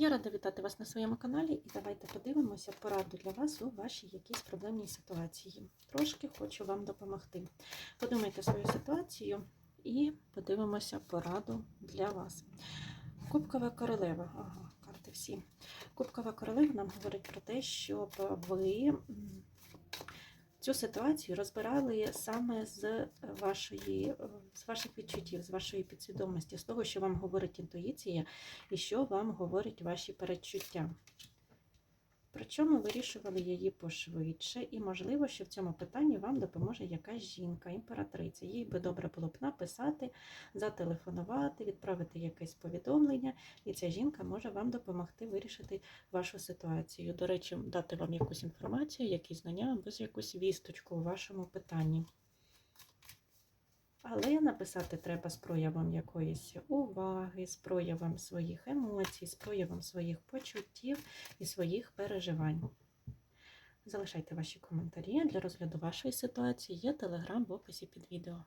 Я рада вітати вас на своєму каналі і давайте подивимося пораду для вас у вашій якійсь проблемній ситуації. Трошки хочу вам допомогти. Подумайте свою ситуацію і подивимося пораду для вас. Кубкова королева. Ага, карти всі. Кубкова королева нам говорить про те, щоб ви цю ситуацію розбирали саме з вашої, е, з ваших відчуттів, з вашої підсвідомості, з того, що вам говорить інтуїція і що вам говорять ваші передчуття. Причому вирішували її пошвидше, і можливо, що в цьому питанні вам допоможе якась жінка, імператриця. Їй би добре було б написати, зателефонувати, відправити якесь повідомлення, і ця жінка може вам допомогти вирішити вашу ситуацію. До речі, дати вам якусь інформацію, якісь знання або якусь вісточку у вашому питанні. Але написати треба з проявом якоїсь уваги, з проявом своїх емоцій, з проявом своїх почуттів і своїх переживань. Залишайте ваші коментарі для розгляду вашої ситуації. Є телеграм в описі під відео.